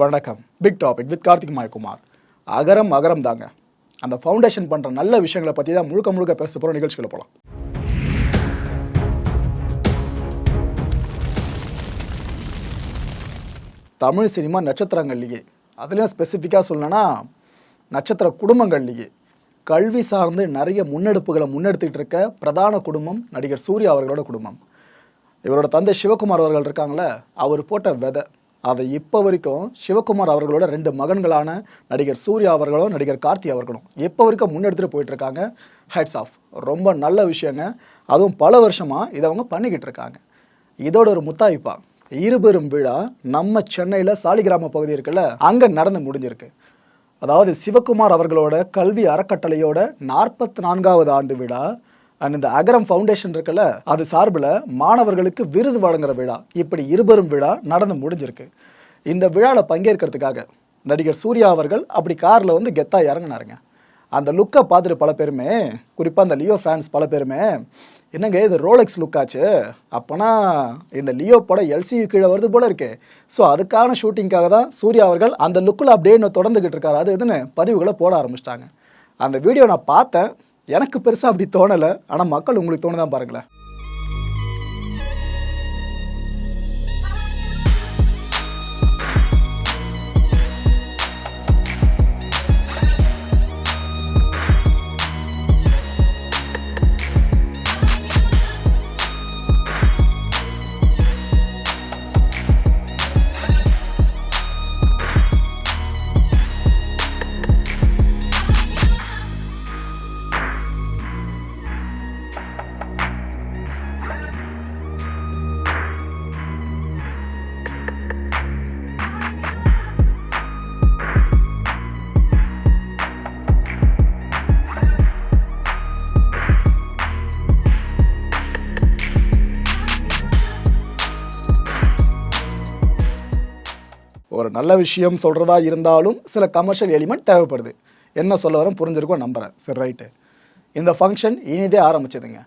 வணக்கம். Big topic with Karthik Mayakumar. Agaram Agaram தாங்க. அந்த ஃபவுண்டேஷன் பண்ணுற நல்ல விஷயங்களை பற்றி தான் முழுக்க முழுக்க பேச போகிற நிகழ்ச்சிகளை போகலாம் தமிழ் சினிமா நட்சத்திரங்கள்லேயே. அதுலேயும் ஸ்பெசிஃபிக்காக சொல்லணும்னா நட்சத்திர குடும்பங்கள்லேயே. கல்வி சார்ந்து நிறைய முன்னெடுப்புகளை முன்னெடுத்துக்கிட்டு இருக்க பிரதான குடும்பம் நடிகர் சூர்யா அவர்களோட குடும்பம். இவரோட தந்தை சிவகுமார் அவர்கள் இருக்காங்களே அவர் போட்ட விதை. அதை இப்போ வரைக்கும் சிவகுமார் அவர்களோட ரெண்டு மகன்களான நடிகர் சூர்யா அவர்களும் நடிகர் கார்த்தி அவர்களும் இப்போ வரைக்கும் முன்னெடுத்துட்டு போயிட்டுருக்காங்க ஹெட்ஸ் ஆஃப் ரொம்ப நல்ல விஷயங்க. அதுவும் பல வருஷமாக இதை அவங்க பண்ணிக்கிட்டு இருக்காங்க. இதோட ஒரு முத்தாய்ப்பா. இருபெரும் விழா நம்ம சென்னையில் சாலிகிராம பகுதி இருக்குல்ல அங்கே நடந்து முடிஞ்சிருக்கு. அதாவது சிவகுமார் அவர்களோட கல்வி அறக்கட்டளையோட நாற்பத்தி நான்காவது ஆண்டு விழா அண்ட் இந்த அகரம் ஃபவுண்டேஷன் இருக்குல்ல அது சார்பில் மாணவர்களுக்கு விருது வழங்குற விழா. இப்படி இருபெரும் விழா நடந்து முடிஞ்சிருக்கு. இந்த விழாவில் பங்கேற்கிறதுக்காக நடிகர் சூர்யா அவர்கள் அப்படி காரில் வந்து கெத்தாக இறங்குனாருங்க. அந்த லுக்கை பார்த்துட்டு பல பேருமே குறிப்பாக அந்த லியோ ஃபேன்ஸ் பல பேருமே என்னங்க இது ரோலெக்ஸ் லுக்காச்சு? அப்போனா இந்த லியோ படம் எல்சி கீழே வருது போல இருக்கு. ஸோ அதுக்கான ஷூட்டிங்காக தான் சூர்யா அவர்கள் அந்த லுக்கில் அப்படியே இன்னும் தொடர்ந்துக்கிட்டு இருக்காரு. அது இதுன்னு பதிவுகளை போட ஆரம்பிச்சிட்டாங்க. அந்த வீடியோ நான் பார்த்தேன். எனக்கு பெருசாக அப்படி தோணலை. ஆனால் மக்கள் உங்களுக்கு தோணுதான் பாருங்களேன். நல்ல விஷயம் சொல்கிறதா இருந்தாலும் சில கமர்ஷியல் எலிமெண்ட் தேவைப்படுது. என்ன சொல்ல வரேன் புரிஞ்சிருக்கோம் நம்புகிறேன் சரி ரைட்டு இந்த ஃபங்க்ஷன் இனிதே ஆரம்பிச்சதுங்க.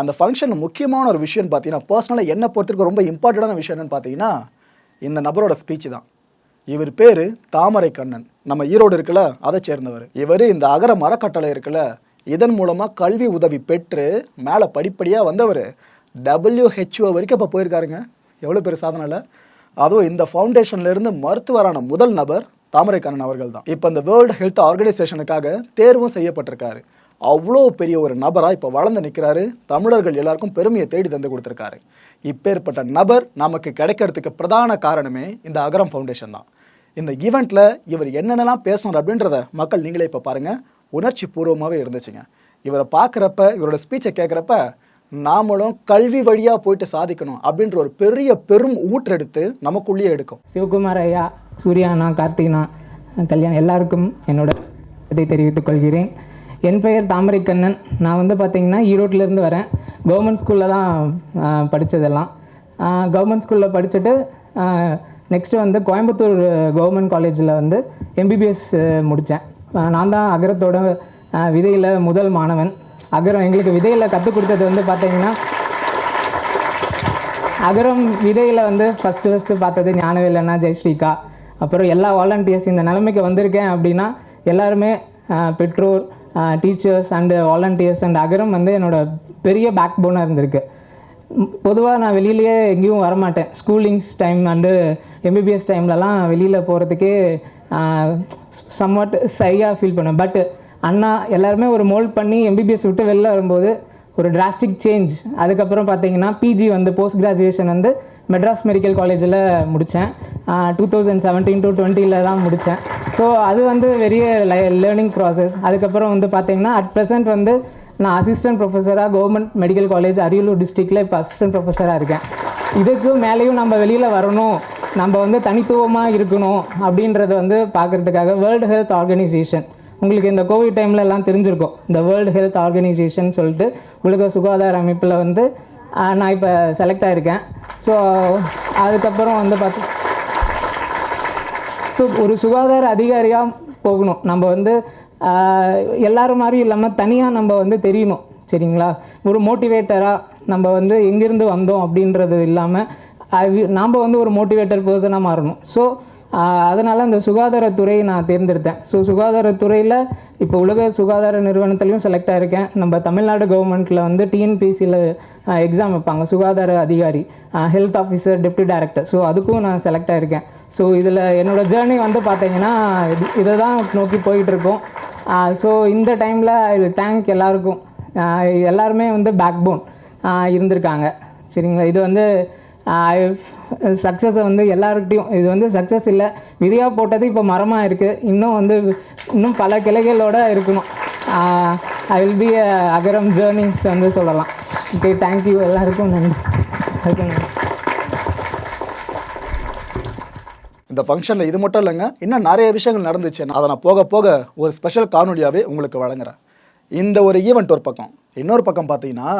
அந்த ஃபங்க்ஷன் முக்கியமான ஒரு விஷயம்னு பார்த்தீங்கன்னா பர்சனலாக என்ன பொறுத்திருக்க ரொம்ப இம்பார்ட்டண்டான விஷயம் என்னென்னு பார்த்தீங்கன்னா இந்த நபரோட ஸ்பீச் தான். இவர் பேர் தாமரை கண்ணன். நம்ம ஈரோடு இருக்குல்ல அதை சேர்ந்தவர். இவர் இந்த அகர மரக்கட்டளை இருக்குல்ல இதன் மூலமாக கல்வி உதவி பெற்று மேலே படிப்படியாக வந்தவர். டபிள்யூஹெச்ஓ வரைக்கும் இப்போ போயிருக்காருங்க. எவ்வளோ பேர் சாதனை இல்லை? அதுவும் இந்த ஃபவுண்டேஷன்லேருந்து மருத்துவரான முதல் நபர் தாமரைக்கண்ணன் அவர்கள் தான் இப்போ இந்த வேர்ல்டு ஹெல்த் ஆர்கனைசேஷனுக்காக தேர்வும் செய்யப்பட்டிருக்காரு. அவ்வளோ பெரிய ஒரு நபராக இப்போ வளர்ந்து நிற்கிறாரு தமிழர்கள் எல்லாருக்கும் பெருமையை தேடி தந்து கொடுத்துருக்காரு. இப்பேற்பட்ட நபர் நமக்கு கிடைக்கிறதுக்கு பிரதான காரணமே இந்த அகரம் ஃபவுண்டேஷன் தான். இந்த ஈவெண்ட்டில் இவர் என்னென்னலாம் பேசணும் அப்படின்றத மக்கள் நீங்களே இப்போ பாருங்கள் உணர்ச்சி பூர்வமாகவே இருந்துச்சுங்க. இவரை பார்க்குறப்ப இவரோட ஸ்பீச்சை கேட்குறப்ப நாமளும் கல்வி வழியாக போயிட்டு சாதிக்கணும் அப்படின்ற ஒரு பெரிய பெரும் ஊற்றெடுத்து நமக்குள்ளேயே எடுக்கும். சிவகுமார் ஐயா சூர்யாண்ணா கார்த்திகனா கல்யாணம் எல்லாருக்கும் என்னோட இதை தெரிவித்துக் கொள்கிறேன். என் பெயர் தாமரைக்கண்ணன் நான் வந்து பார்த்தீங்கன்னா ஈரோட்டிலேருந்து வரேன். கவர்மெண்ட் ஸ்கூலில் தான் படித்ததெல்லாம் கவர்மெண்ட் ஸ்கூலில் படிச்சுட்டு நெக்ஸ்ட்டு வந்து கோயம்புத்தூர் கவர்மெண்ட் காலேஜில் வந்து எம்பிபிஎஸ் முடித்தேன் நான் தான் அகரத்தோட விதையில் முதல் மாணவன். அகரம் எங்களுக்கு விதையில் கற்றுக் கொடுத்தது வந்து பார்த்தீங்கன்னா அகரம் விதையில் வந்து ஃபஸ்ட்டு ஃபஸ்ட்டு பார்த்தது ஞானவேலண்ணா ஜெயஸ்ரீகா அப்புறம் எல்லா வாலண்டியர்ஸ் இந்த நிலைமைக்கு வந்திருக்கேன் அப்படின்னா எல்லாருமே பெற்றோர் teachers and volunteers and Agaram வந்து என்னோட பெரிய பேக் போனாக இருந்திருக்கு. பொதுவாக நான் வெளியிலேயே எங்கேயும் வரமாட்டேன். ஸ்கூலிங்ஸ் டைம் அண்டு எம்பிபிஎஸ் டைம்லலாம் வெளியில் போகிறதுக்கே சம்வாட் சரியாக ஃபீல் பண்ணேன் பட்டு அண்ணா எல்லாருமே ஒரு மோல்ட் பண்ணி எம்பிபிஎஸ் விட்டு வெளில வரும்போது ஒரு டிராஸ்டிக் சேஞ்ச் அதுக்கப்புறம் பார்த்தீங்கன்னா பிஜி வந்து போஸ்ட் கிராஜுவேஷன் வந்து மெட்ராஸ் மெடிக்கல் காலேஜில் முடித்தேன் டூ தௌசண்ட் செவன்டீன் டு டுவெண்ட்டியில் தான் முடித்தேன் ஸோ அது வந்து பெரிய லேர்னிங் ப்ராசஸ் அதுக்கப்புறம் வந்து பார்த்தீங்கன்னா அட் ப்ரெசென்ட் வந்து நான் அசிஸ்டன்ட் ப்ரொஃபஸராக கவர்மெண்ட் மெடிக்கல் காலேஜ் அரியலூர் டிஸ்ட்ரிக்டில் இப்போ அசிஸ்டன்ட் ப்ரொஃபஸராக இருக்கேன். இதுக்கு மேலேயும் நம்ம வெளியில் வரணும். நம்ம வந்து தனித்துவமாக இருக்கணும் அப்படின்றத வந்து பார்க்குறதுக்காக வேர்ல்டு ஹெல்த் ஆர்கனைசேஷன் உங்களுக்கு இந்த கோவிட் டைமில் எல்லாம் தெரிஞ்சிருக்கும். இந்த வேர்ல்டு ஹெல்த் ஆர்கனைசேஷன் சொல்லிட்டு உலக சுகாதார அமைப்பில் வந்து நான் இப்போ செலக்ட் ஆகிருக்கேன் ஸோ அதுக்கப்புறம் வந்து பார்த்து ஸோ ஒரு சுகாதார அதிகாரியாக போகணும். நம்ம வந்து ஆஹ், எல்லாரும் மாதிரி இல்லாமல் தனியாக நம்ம வந்து தெரியணும். சரிங்களா? ஒரு மோட்டிவேட்டராக நம்ம வந்து எங்கேருந்து வந்தோம் அப்படின்றது இல்லாமல் நாம் வந்து ஒரு மோட்டிவேட்டர் பர்சனாக மாறணும். ஸோ அதனால் அந்த சுகாதாரத்துறையை நான் தேர்ந்தெடுத்தேன். ஸோ சுகாதாரத்துறையில் இப்போ உலக சுகாதார நிறுவனத்துலேயும் செலக்ட் ஆகிருக்கேன் நம்ம தமிழ்நாடு கவர்மெண்ட்டில் வந்து டிஎன்பிசியில் எக்ஸாம் வைப்பாங்க. சுகாதார அதிகாரி health officer deputy director so அதுக்கும் நான் செலக்ட் ஆகிருக்கேன் ஸோ இதில் என்னோடய ஜேர்னி வந்து பார்த்தீங்கன்னா இது இதை தான் நோக்கி போயிட்டுருக்கோம். ஸோ இந்த டைமில் டேங்க் எல்லாருக்கும் எல்லாருமே வந்து பேக் போன் இருந்திருக்காங்க. சரிங்களா? இது வந்து சக்ஸஸை வந்து எல்லாருக்கிட்டையும் இது வந்து சக்ஸஸ் இல்லை. விதியாக போட்டது இப்போ மரமாக இருக்குது இன்னும் வந்து இன்னும் பல கிளைகளோட இருக்கணும். I will be Agaram journeys வந்து சொல்லலாம். ஓகே தேங்க்யூ எல்லாருக்கும் நன்றி. எல்லாருக்கும் இந்த ஃபங்க்ஷனில் இது மட்டும் இல்லைங்க இன்னும் நிறைய விஷயங்கள் நடந்துச்சு. அதை நான் போக போக ஒரு ஸ்பெஷல் காணொலியாகவே உங்களுக்கு வழங்குறேன். இந்த ஒரு ஈவெண்ட் ஒரு பக்கம். இன்னொரு பக்கம் பார்த்தீங்கன்னா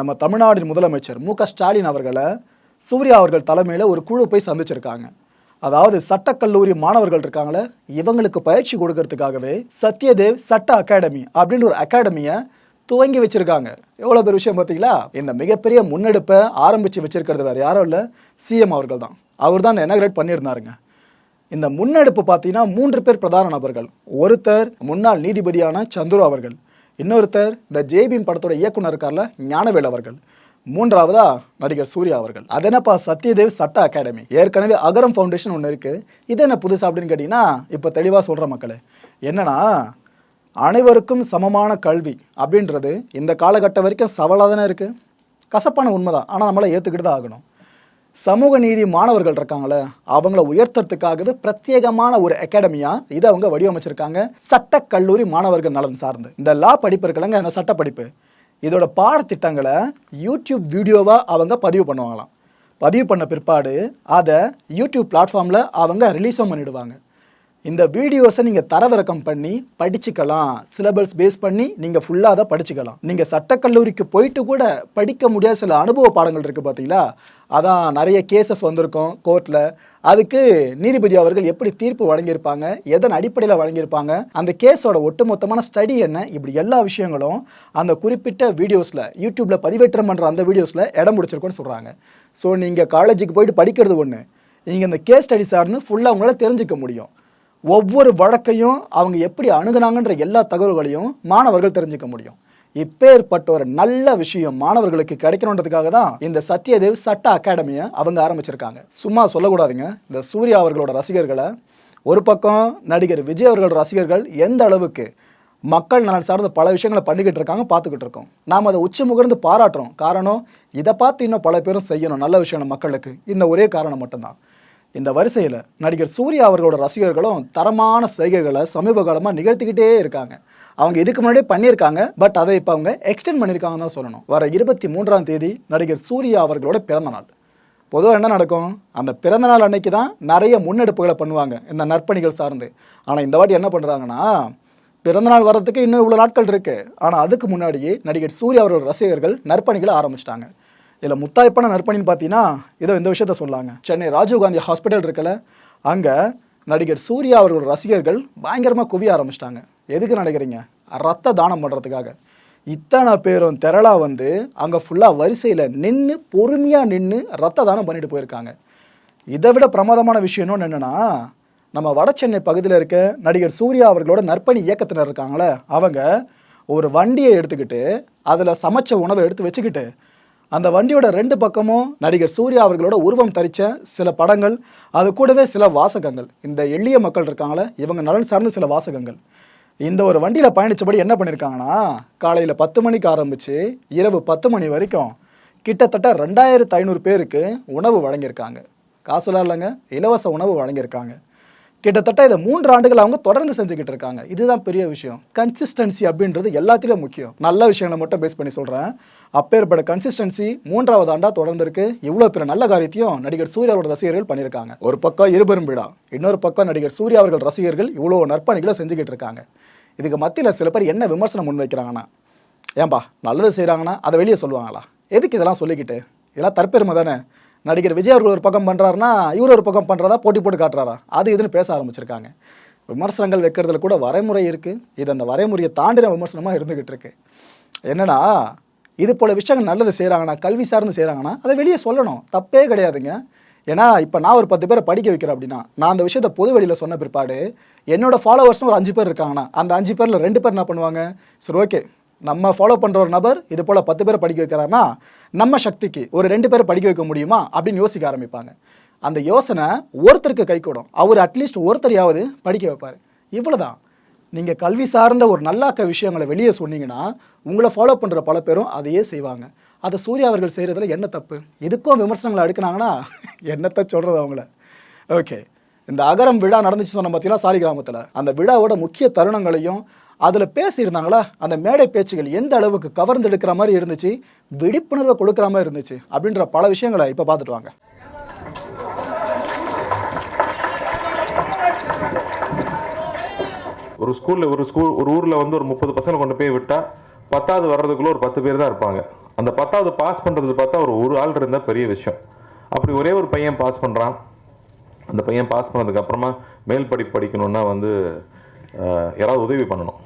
நம்ம தமிழ்நாடின் முதலமைச்சர் மு க ஸ்டாலின் அவர்களை சூர்யா அவர்கள் தலைமையில் ஒரு குழு போய் சந்திச்சிருக்காங்க. அதாவது சட்டக்கல்லூரி மாணவர்கள் இருக்காங்களே இவங்களுக்கு பயிற்சி கொடுக்கறதுக்காகவே சத்யதேவ் சட்ட அகாடமி அப்படின்னு ஒரு அகாடமியை துவங்கி வச்சிருக்காங்க. எவ்வளோ பெரிய விஷயம் பார்த்தீங்களா? இந்த மிகப்பெரிய முன்னெடுப்பை ஆரம்பித்து வச்சிருக்கிறது வேறு யாரும் இல்லை சிஎம் அவர்கள் தான். அவர் தான் இனாகிரேட் பண்ணியிருந்தாருங்க. இந்த முன்னெடுப்பு பார்த்தீங்கன்னா மூன்று பேர் பிரதான நபர்கள். ஒருத்தர் முன்னாள் நீதிபதியான சந்துரு அவர்கள். இன்னொருத்தர் இந்த ஜேபிம் படத்தோட இயக்குனர் இருக்கார்ல ஞானவேல் அவர்கள். மூன்றாவதா? நடிகர் சூர்யா அவர்கள். அது என்னப்பா? சத்யதேவ் சட்ட அகாடமி. ஏற்கனவே அகரம் ஃபவுண்டேஷன் ஒன்று இருக்கு. இது என்ன புதுசு அப்படின்னு கேட்டிங்கன்னா இப்போ தெளிவாக சொல்கிற மக்களே. என்னன்னா அனைவருக்கும் சமமான கல்வி அப்படின்றது இந்த காலகட்டம் வரைக்கும் சவாலாக தானே இருக்குது கசப்பான உண்மைதான். ஆனால் நம்மளை ஏற்றுக்கிட்டு தான் ஆகணும். சமூக நீதி மாணவர்கள் இருக்காங்களே அவங்கள உயர்த்துறதுக்காகவே பிரத்யேகமான ஒரு அகாடமியாக இதை அவங்க வடிவமைச்சிருக்காங்க. சட்டக் கல்லூரி மாணவர்கள் நலன் சார்ந்து. இந்த லா படிப்பு இருக்குல்லங்க அந்த சட்ட படிப்பு. இதோட பாடத்திட்டங்களை யூடியூப் வீடியோவாக அவங்க பதிவு பண்ணுவாங்களாம். பதிவு பண்ண பிற்பாடு அதை யூடியூப் பிளாட்ஃபார்மில் அவங்க ரிலீஸும் பண்ணிவிடுவாங்க இந்த வீடியோஸை நீங்கள் தரவிறக்கம் பண்ணி படிச்சுக்கலாம். சிலபஸ் பேஸ் பண்ணி நீங்கள் ஃபுல்லாக அதை படிச்சுக்கலாம். நீங்கள் சட்டக்கல்லூரிக்கு போயிட்டு கூட படிக்க முடியாத சில அனுபவ பாடங்கள் இருக்குது பார்த்தீங்களா அதான் நிறைய கேசஸ் வந்திருக்கும் கோர்ட்டில் அதுக்கு நீதிபதி அவர்கள் எப்படி தீர்ப்பு வழங்கியிருப்பாங்க? எதன் அடிப்படையில் வழங்கியிருப்பாங்க? அந்த கேஸோட ஒட்டுமொத்தமான ஸ்டடி என்ன? இப்படி எல்லா விஷயங்களும் அந்த குறிப்பிட்ட வீடியோஸில் யூடியூப்பில் பதிவேற்றம் பண்ணுற அந்த வீடியோஸில் இடம் பிடிச்சிருக்கோன்னு சொல்கிறாங்க ஸோ நீங்கள் காலேஜுக்கு போயிட்டு படிக்கிறது ஒன்று நீங்கள் இந்த கேஸ் ஸ்டடி சார்ந்து ஃபுல்லாக உங்களால் தெரிஞ்சுக்க முடியும். ஒவ்வொரு வழக்கையும் அவங்க எப்படி அணுகுனாங்கன்ற எல்லா தகவல்களையும் மாணவர்கள் தெரிஞ்சுக்க முடியும். இப்பேற்பட்ட ஒரு நல்ல விஷயம் மாணவர்களுக்கு கிடைக்கணுன்றதுக்காக தான் இந்த சத்யதேவ் சட்ட அகாடமியை அவங்க ஆரம்பிச்சிருக்காங்க. சும்மா சொல்லக்கூடாதுங்க. இந்த சூர்யா அவர்களோட ரசிகர்களை ஒரு பக்கம் நடிகர் விஜய் அவர்களோட ரசிகர்கள் எந்த அளவுக்கு மக்கள் நலன் சார்ந்த பல விஷயங்களை பண்ணிக்கிட்டு இருக்காங்க பார்த்துக்கிட்டு இருக்கோம். நாம் அதை உச்சி முகர்ந்து பாராட்டுறோம். காரணம் இதை பார்த்து இன்னும் பல பேரும் செய்யணும். நல்ல விஷயம் மக்களுக்கு. இந்த ஒரே காரணம் மட்டும்தான். இந்த வரிசையில் நடிகர் சூர்யா அவர்களோட ரசிகர்களும் தரமான செய்கைகளை சமீப காலமாக நிகழ்த்திக்கிட்டே இருக்காங்க. அவங்க இதுக்கு முன்னாடியே பண்ணியிருக்காங்க பட் அதை இப்போ அவங்க எக்ஸ்டெண்ட் பண்ணியிருக்காங்கன்னு தான் சொல்லணும். வர இருபத்தி மூன்றாம் தேதி நடிகர் சூர்யா அவர்களோட பிறந்த நாள். பொதுவாக என்ன நடக்கும்? அந்த பிறந்த நாள் அன்னைக்கு தான் நிறைய முன்னெடுப்புகளை பண்ணுவாங்க இந்த நற்பணிகள் சார்ந்து. ஆனால் இந்த வாட்டி என்ன பண்ணுறாங்கன்னா பிறந்தநாள் வர்றதுக்கு இன்னும் இவ்வளோ நாட்கள் இருக்குது ஆனால் அதுக்கு முன்னாடியே நடிகர் சூர்யா அவரோட ரசிகர்கள் நற்பணிகளை ஆரம்பிச்சிட்டாங்க. இதில் முத்தாய்ப்பான நற்பணின்னு பார்த்தீங்கன்னா இதோ இந்த விஷயத்த சொல்லாங்க. சென்னை ராஜீவ்காந்தி ஹாஸ்பிட்டல் இருக்கல அங்கே நடிகர் சூர்யா அவர்களோட ரசிகர்கள் பயங்கரமாக குவிய ஆரம்பிச்சிட்டாங்க. எதுக்கு நினைக்கிறீங்க ரத்த தானம் பண்ணுறதுக்காக இத்தனை பேரும் திரளாக வந்து அங்கே ஃபுல்லாக வரிசையில் நின்று பொறுமையாக நின்று ரத்த தானம் பண்ணிட்டு போயிருக்காங்க. இதை விட பிரமாதமான விஷயம் இன்னொன்று என்னென்னா நம்ம வட சென்னை பகுதியில் இருக்க நடிகர் சூர்யா அவர்களோட நற்பணி இயக்கத்தினர் இருக்காங்களே அவங்க ஒரு வண்டியை எடுத்துக்கிட்டு அதில் சமைச்ச உணவை எடுத்து வச்சுக்கிட்டு அந்த வண்டியோட ரெண்டு பக்கமும் நடிகர் சூர்யா அவர்களோட உருவம் தரிச்ச சில படங்கள் அது கூடவே சில வாசகங்கள். இந்த எளிய மக்கள் இருக்காங்களே இவங்க நலன் சார்ந்த சில வாசகங்கள். இந்த ஒரு வண்டியில் பயணித்தபடி என்ன பண்ணியிருக்காங்கன்னா காலையில் பத்து மணிக்கு ஆரம்பித்து இரவு பத்து மணி வரைக்கும் கிட்டத்தட்ட ரெண்டாயிரத்து ஐநூறு பேருக்கு உணவு வழங்கியிருக்காங்க. காசுலாம் இல்லைங்க இலவச உணவு வழங்கியிருக்காங்க. கிட்டத்தட்ட இதை மூன்று ஆண்டுகள் அவங்க தொடர்ந்து செஞ்சுக்கிட்டு இருக்காங்க. இதுதான் பெரிய விஷயம். கன்சிஸ்டன்சி அப்படின்றது எல்லாத்திலும் முக்கியம். நல்ல விஷயங்களை மட்டும் பேஸ் பண்ணி சொல்கிறேன் அப்பேற்பட்ட கன்சிஸ்டன்சி மூன்றாவது ஆண்டா தொடர்ந்து இருக்கு இவ்வளோ பெரிய நல்ல காரியத்தையும் நடிகர் சூர்யாவோட ரசிகர்கள் பண்ணியிருக்காங்க. ஒரு பக்கம் இருபெரும் விழா இன்னொரு பக்கம் நடிகர் சூர்யா அவர்கள் ரசிகர்கள் இவ்வளோ நற்பணிகளை செஞ்சுக்கிட்டு இருக்காங்க. இதுக்கு மத்தியில் சில பேர் என்ன விமர்சனம் முன்வைக்கிறாங்கன்னா ஏன்பா நல்லது செய்கிறாங்கன்னா அதை வெளியே சொல்லுவாங்களா? எதுக்கு இதெல்லாம் சொல்லிக்கிட்டு? இதெல்லாம் தற்பெருமை தானே. நடிகர் விஜய் அவர்கள் ஒரு பக்கம் பண்ணுறாருனா இவர் ஒரு பக்கம் பண்ணுறதா போட்டி போட்டு காட்டுறாரா? அது இதுன்னு பேச ஆரம்பிச்சிருக்காங்க. விமர்சனங்கள் வைக்கிறதுல கூட வரைமுறை இருக்குது இது அந்த வரைமுறையை தாண்டின விமர்சனமாக இருந்துக்கிட்டு இருக்கு. என்னன்னா இது போல் விஷயங்கள் நல்லது செய்கிறாங்கன்னா கல்வி சார்ந்து செய்கிறாங்கன்னா அதை வெளியே சொல்லணும். தப்பே கிடையாதுங்க. ஏன்னா இப்போ நான் ஒரு பத்து பேரை படிக்க வைக்கிறேன் அப்படின்னா நான் அந்த விஷயத்தை பொது வெளியில் சொன்ன பிற்பாடு என்னோட ஃபாலோவர்ஸ்னு ஒரு அஞ்சு பேர் இருக்காங்கன்னா அந்த அஞ்சு பேரில் ரெண்டு பேர் என்ன பண்ணுவாங்க? சரி ஓகே. நம்ம ஃபாலோ பண்ணுற ஒரு நபர் இது போல் பத்து பேரை படிக்க வைக்கிறாருன்னா நம்ம சக்திக்கு ஒரு ரெண்டு பேரை படிக்க வைக்க முடியுமா? அப்படின்னு யோசிக்க ஆரம்பிப்பாங்க. அந்த யோசனை ஒருத்தருக்கு கை கூடும். அவர் அட்லீஸ்ட் ஒருத்தரையாவது படிக்க வைப்பார். இவ்வளோதான் நீங்கள் கல்வி சார்ந்த ஒரு நல்லாக்க விஷயங்களை வெளியே சொன்னீங்கன்னா உங்களை ஃபாலோ பண்ணுற பல பேரும் அதையே செய்வாங்க. அதை சூர்யா அவர்கள் செய்கிறதுல என்ன தப்பு? எதுக்கும் விமர்சனங்களை அடுக்குனாங்கன்னா என்னத்தை சொல்கிறது அவங்கள? ஓகே இந்த அகரம் விழா நடந்துச்சு சொன்ன பார்த்தீங்கன்னா சாலி கிராமத்தில்? அந்த விழாவோட முக்கிய தருணங்களையும் அதில் பேசியிருந்தாங்களா அந்த மேடை பேச்சுகள் எந்த அளவுக்கு கவர்ந்து எடுக்கிற மாதிரி இருந்துச்சு விழிப்புணர்வை கொடுக்குற மாதிரி இருந்துச்சு அப்படின்ற பல விஷயங்களை இப்போ பார்த்துட்டு வாங்க. ஒரு ஸ்கூலில் ஒரு ஸ்கூல் ஒரு ஊரில் வந்து ஒரு முப்பது பசங்க கொண்டு போய் விட்டால் பத்தாவது வர்றதுக்குள்ளே ஒரு பத்து பேர் தான் இருப்பாங்க. அந்த பத்தாவது பாஸ் பண்ணுறது பார்த்தா ஒரு ஒரு ஆள் இருந்தால் பெரிய விஷயம். அப்படி ஒரே ஒரு பையன் பாஸ் பண்ணுறான் அந்த பையன் பாஸ் பண்ணதுக்கப்புறமா மேல் படிப்பு படிக்கணும்னா வந்து யாராவது உதவி பண்ணணும்.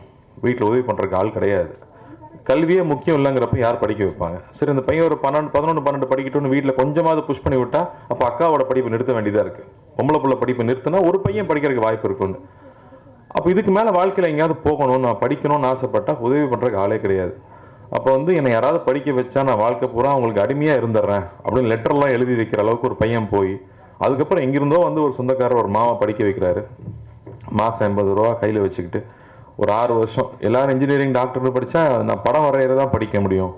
வீட்டில் உதவி பண்ணுறதுக்கு ஆள் கிடையாது. கல்வியே முக்கியம் இல்லைங்கிறப்ப யார் படிக்க வைப்பாங்க? சரி இந்த பையன் ஒரு பன்னெண்டு பதினொன்று பன்னெண்டு படிக்கட்டும்னு வீட்டில் கொஞ்சமாவது புஷ் பண்ணி விட்டால் அப்போ அக்காவோட படிப்பு நிறுத்த வேண்டியதாக இருக்குது பொம்பளை பிள்ளை படிப்பு நிறுத்தினா ஒரு பையன் படிக்கிறதுக்கு வாய்ப்பு இருக்குன்னு அப்போ இதுக்கு மேலே வாழ்க்கையில் எங்கேயாவது போகணும் நான் படிக்கணும்னு ஆசைப்பட்டால் உதவி பண்ணுறதுக்கு ஆளே கிடையாது. அப்போ வந்து என்னை யாராவது படிக்க வச்சா நான் வாழ்க்கை பூரா அவங்களுக்கு அடிமையாக இருந்துடுறேன் அப்படின்னு லெட்டர்லாம் எழுதி வைக்கிற அளவுக்கு ஒரு பையன் போய் அதுக்கப்புறம் எங்கிருந்தோ வந்து ஒரு சொந்தக்காரர் ஒரு மாமா படிக்க வைக்கிறாரு. மாதம் எண்பது ரூபா கையில் வச்சுக்கிட்டு ஒரு ஆறு வருஷம். எல்லாரும் இன்ஜினியரிங் டாக்டர்னு படித்தா நான் படம் வரைகிறதான் படிக்க முடியும்.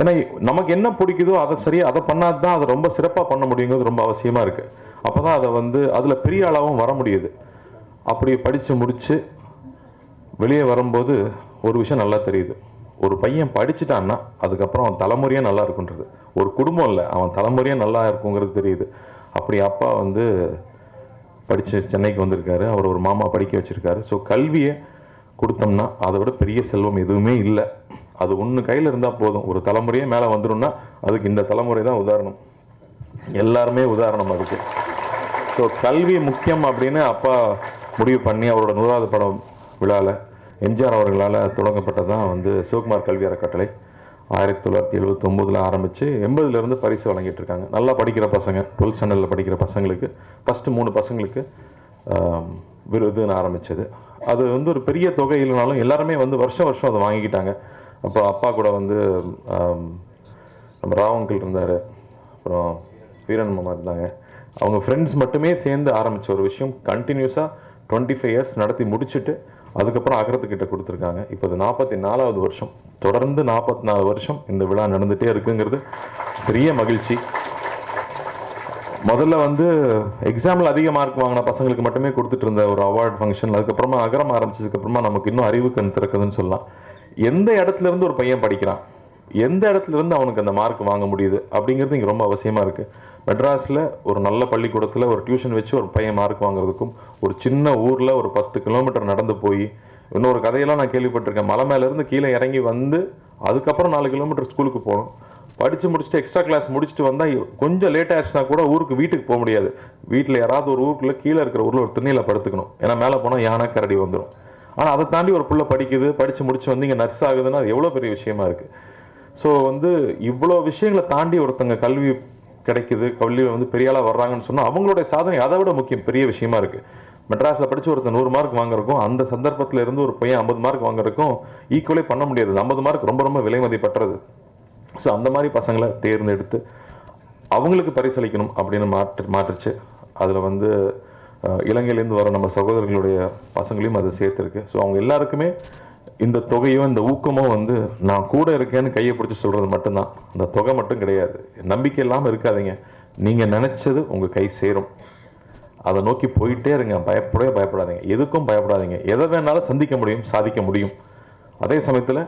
ஏன்னா நமக்கு என்ன பிடிக்குதோ அதை சரியாக அதை பண்ணாதான் தான் அதை ரொம்ப சிறப்பாக பண்ண முடியுங்கிறது ரொம்ப அவசியமாக இருக்குது அப்போ தான் அதை வந்து அதில் பெரிய அளவும் வர முடியுது. அப்படி படித்து முடித்து வெளியே வரும்போது ஒரு விஷயம் நல்லா தெரியுது. ஒரு பையன் படிச்சுட்டான்னா அதுக்கப்புறம் அவன் தலைமுறையாக நல்லா இருக்குன்றது. ஒரு குடும்பம் இல்லை அவன் தலைமுறையாக நல்லா இருக்குங்கிறது தெரியுது. அப்படி அப்பா வந்து படித்து சென்னைக்கு வந்திருக்காரு. அவர் ஒரு மாமா படிக்க வச்சுருக்காரு. ஸோ கல்வியை கொடுத்தோம்னா அதை விட பெரிய செல்வம் எதுவுமே இல்லை. அது ஒன்று கையில் இருந்தால் போதும். ஒரு தலைமுறையே மேலே வந்துடும்னா அதுக்கு இந்த தலைமுறை தான் உதாரணம். எல்லாருமே உதாரணம் அதுக்கு. ஸோ கல்வி முக்கியம் அப்படின்னு அப்பா முடிவு பண்ணி அவரோட நூறாவது படம் விழாவில் எம்ஜிஆர் அவர்களால் தொடங்கப்பட்டது தான் வந்து சிவகுமார் கல்வி அறக்கட்டளை. ஆயிரத்தி தொள்ளாயிரத்தி எழுபத்தொம்போதில் ஆரம்பித்து எண்பதுலேருந்து பரிசு வழங்கிட்டு இருக்காங்க. நல்லா படிக்கிற பசங்க டுவெல்த் ஸ்டாண்டர்டில் படிக்கிற பசங்களுக்கு ஃபஸ்ட்டு மூணு பசங்களுக்கு விருதுன்னு ஆரம்பித்தது அது வந்து ஒரு பெரிய தொகை இல்லைனாலும் எல்லாருமே வந்து வருஷம் வருஷம் அதை வாங்கிக்கிட்டாங்க. அப்போ அப்பா கூட வந்து நம்ம ராவ் அங்கிள் இருந்தார். அப்புறம் வீரன் மாமா இருந்தாங்க. அவங்க ஃப்ரெண்ட்ஸ் மட்டுமே சேர்ந்து ஆரம்பித்த ஒரு விஷயம். கண்டினியூஸாக டுவெண்ட்டி ஃபைவ் இயர்ஸ் நடத்தி முடிச்சுட்டு அதுக்கப்புறம் அகரத்துக்கிட்ட கொடுத்துருக்காங்க. இப்போ அது நாற்பத்தி நாலாவது வருஷம். தொடர்ந்து நாற்பத்தி நாலு வருஷம் இந்த விழா நடந்துகிட்டே இருக்குங்கிறது பெரிய மகிழ்ச்சி. முதல்ல வந்து எக்ஸாமில் அதிக மார்க் வாங்கின பசங்களுக்கு மட்டுமே கொடுத்துட்டு இருந்த ஒரு அவார்ட் ஃபங்க்ஷன் அதுக்கப்புறமா அகரம் ஆரம்பிச்சதுக்கப்புறமா நமக்கு இன்னும் அறிவு கண் திறக்குதுன்னு சொல்லலாம். எந்த இடத்துல இருந்து ஒரு பையன் படிக்கிறான்? எந்த இடத்துல இருந்து அவனுக்கு அந்த மார்க் வாங்க முடியுது? அப்படிங்கிறது இங்கே ரொம்ப அவசியமாக இருக்குது மெட்ராஸில் ஒரு நல்ல பள்ளிக்கூடத்தில் ஒரு டியூஷன் வச்சு ஒரு பையன் மார்க் வாங்குறதுக்கும் ஒரு சின்ன ஊரில் ஒரு பத்து கிலோமீட்டர் நடந்து போய் இன்னொரு கதையெல்லாம் நான் கேள்விப்பட்டிருக்கேன். மலை மேலேருந்து கீழே இறங்கி வந்து அதுக்கப்புறம் நாலு கிலோமீட்டர் ஸ்கூலுக்கு போகணும். படித்து முடிச்சுட்டு எக்ஸ்ட்ரா கிளாஸ் முடிச்சுட்டு வந்தால் கொஞ்சம் லேட் ஆயிடுச்சுனா கூட ஊருக்கு வீட்டுக்கு போக முடியாது. வீட்டில் யாராவது ஒரு ஊருக்குள்ளே கீழே இருக்கிற ஊரில் ஒரு திண்ணையில் படுத்துக்கணும். ஏன்னா மேலே போனால் யானை கரடி வந்துடும் ஆனால் அதை தாண்டி ஒரு பிள்ளை படிக்குது படித்து முடிச்சு வந்து இங்கே நர்ஸ் ஆகுதுன்னா அது எவ்வளோ பெரிய விஷயமா இருக்குது ஸோ வந்து இவ்வளோ விஷயங்களை தாண்டி ஒருத்தங்க கல்வி கிடைக்குது கல்வியில் வந்து பெரிய ஆளாக வர்றாங்கன்னு சொன்னால் அவங்களுடைய சாதனை அதை விட முக்கியம் பெரிய விஷயமா இருக்குது மெட்ராஸில் படித்து ஒருத்தன் நூறு மார்க் வாங்குறக்கும் அந்த சந்தர்ப்பத்தில் இருந்து ஒரு பையன் ஐம்பது மார்க் வாங்குறதுக்கும் ஈக்குவலே பண்ண முடியாது. ஐம்பது மார்க் ரொம்ப ரொம்ப விலை மதிப்பற்றது. ஸோ அந்த மாதிரி பசங்களை தேர்ந்தெடுத்து அவங்களுக்கு பரிசளிக்கணும் அப்படின்னு மாற்று மாற்றுச்சு. அதில் வந்து இலங்கையிலேருந்து வர நம்ம சகோதரர்களுடைய பசங்களையும் அதை சேர்த்துருக்கு. ஸோ அவங்க எல்லாருக்குமே இந்த தொகையோ இந்த ஊக்கமோ வந்து நான் கூட இருக்கேன்னு கையை பிடிச்சி சொல்கிறது மட்டும்தான். அந்த தொகை மட்டும் கிடையாது. நம்பிக்கை இல்லாமல் இருக்காதீங்க. நீங்கள் நினச்சது உங்கள் கை சேரும். அதை நோக்கி போயிட்டே இருங்க. பயப்படவே பயப்படாதீங்க. எதுக்கும் பயப்படாதீங்க. எதை வேணாலும் சந்திக்க முடியும் சாதிக்க முடியும். அதே சமயத்தில்